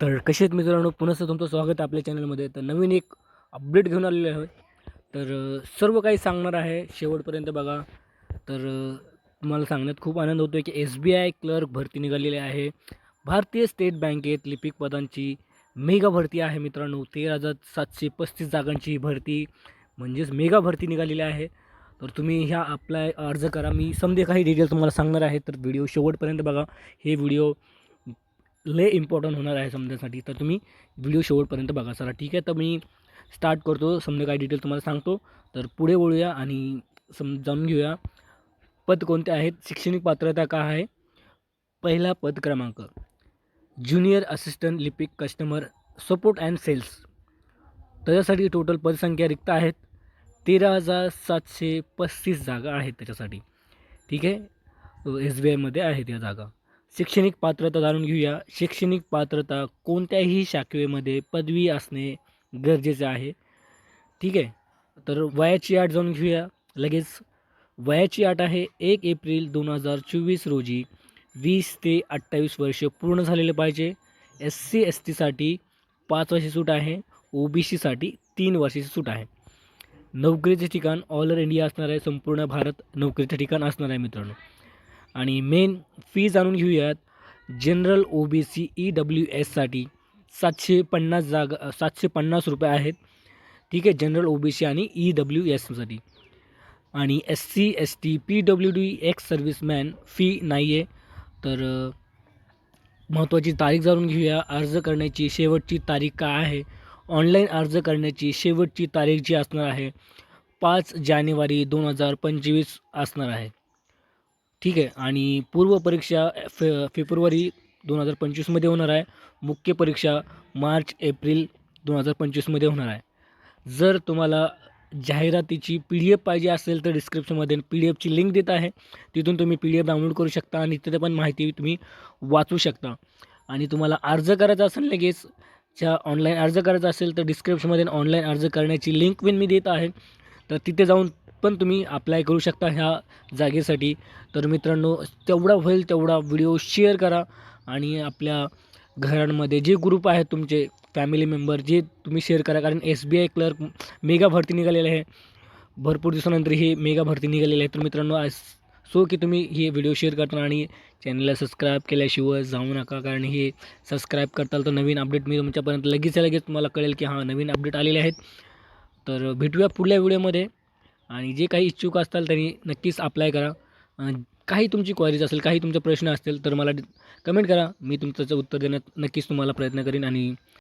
तर कसे आहेत मित्रांनो? पुन्हा तुमचं स्वागत आहे आपल्या चॅनलमध्ये. तर नवीन एक अपडेट घेऊन आलेलो आहे. तर सर्व काही सांगणार आहे शेवटपर्यंत बघा. तर तुम्हाला सांगण्यात खूप आनंद होतो आहे की एस बी आय क्लर्क भरती निघालेली आहे. भारतीय स्टेट बँकेत लिपिक पदांची मेगा भरती आहे मित्रांनो. तेरा हजार सातशे पस्तीस जागांची भरती म्हणजेच मेगा भरती निघालेली आहे. तर तुम्ही ह्या अप्लाय अर्ज करा. मी समजे काही डिटेल तुम्हाला सांगणार आहे. तर व्हिडिओ शेवटपर्यंत बघा. हे व्हिडिओ लय इम्पॉर्टंट होणार आहे समजण्यासाठी तर तुम्ही व्हिडिओ शेवटपर्यंत बघा चला ठीक आहे तर मी स्टार्ट करतो. समजा काय डिटेल तुम्हाला सांगतो. तर पुढे वळूया आणि सम जाणून घेऊया. पद कोणते आहेत? शैक्षणिक पात्रता काय आहे? पहिला पद क्रमांक. ज्युनियर असिस्टंट लिपिक कस्टमर सपोर्ट अँड सेल्स त्याच्यासाठी टोटल पदसंख्या रिक्त आहेत. तेरा हजार सातशे पस्तीस जागा आहेत त्याच्यासाठी. ठीक आहे? एस बी आयमध्ये आहेत या जागा. शैक्षणिक पात्रता जाणून घेऊया. शैक्षणिक पात्रता कोणत्याही शाखेमध्ये पदवी असणे गरजेचे आहे. ठीक आहे? तर वयाची अट जाणून घेऊया. लगेच. वयाची अट आहे. एक एप्रिल दोन हजार चोवीस रोजी वीस ते अठ्ठावीस वर्ष पूर्ण झालेले पाहिजे. एस सी एस टीसाठी पाच वर्षी सूट आहे. ओ बी सीसाठी तीन वर्षाची सूट आहे. नोकरीचे ठिकाण ऑल ओव्हर इंडिया असणार आहे. संपूर्ण भारत नोकरीचे ठिकाण असणार आहे मित्रांनो. आणि मेन फी जाणून घेऊयात. General O B C E W एससाठी सातशे पन्नास जागा सातशे पन्नास रुपये आहेत. ठीक आहे जनरल ओ बी सी आणि ई डब्ल्यू एससाठी आणि S C S T P W D ex serviceman fee नाही आहे तर महत्त्वाची तारीख जाणून घेऊया. अर्ज करण्याची शेवटची तारीख काय आहे? ऑनलाईन अर्ज करण्याची शेवटची तारीख जी असणार आहे पाच जानेवारी दोन हजार पंचवीस असणार आहे. ठीक आहे. आणि पूर्व परीक्षा फे फेब्रुवारी दोन हजार पंचवीसमध्ये होणार आहे. मुख्य परीक्षा मार्च एप्रिल दोन हजार पंचवीसमध्ये होणार आहे. जर तुम्हाला जाहिरातीची पी डी एफ पाहिजे असेल तर डिस्क्रिप्शनमध्ये पी डी एफची लिंक देत आहे. तिथून तुम्ही पी डी एफ डाउनलोड करू शकता आणि तिथे पण माहिती तुम्ही वाचू शकता. आणि तुम्हाला अर्ज करायचा असेल लगेच ज्या ऑनलाईन अर्ज करायचा असेल तर डिस्क्रिप्शनमध्ये ऑनलाईन अर्ज करण्याची लिंक पण मी देत आहे. तर तिथे जाऊन पण तुम्ही अप्लाय करू शकता ह्या जागेसाठी. तर मित्रांनो तेवढा होईल तेवढा व्हिडिओ शेअर करा आणि आपल्या घरांमध्ये जे ग्रुप आहेत तुमचे फॅमिली मेंबर जे तुम्ही शेअर करा. कारण S B I clerk mega भरती निघालेली आहे. भरपूर दिवसानंतर ही मेगा भरती निघालेली आहे. तर मित्रांनो आज सो की तुम्ही हे व्हिडिओ शेअर करताना आणि चॅनलला सबस्क्राईब केल्याशिवाय जाऊ नका. कारण हे सबस्क्राईब करताल तर नवीन अपडेट मी तुमच्यापर्यंत लगेच लगेच तुम्हाला कळेल की हां नवीन अपडेट आलेले आहेत. तर भेटूया पुढल्या व्हिडिओमध्ये आणि जे काही इच्छुक असताल त्यांनी नक्कीच अप्लाय करा. काही तुमची क्वारीज असेल काही तुमचे प्रश्न असतील तर मला कमेंट करा. मी तुमचं उत्तर देण्यात नक्कीच तुम्हाला प्रयत्न करीन आणि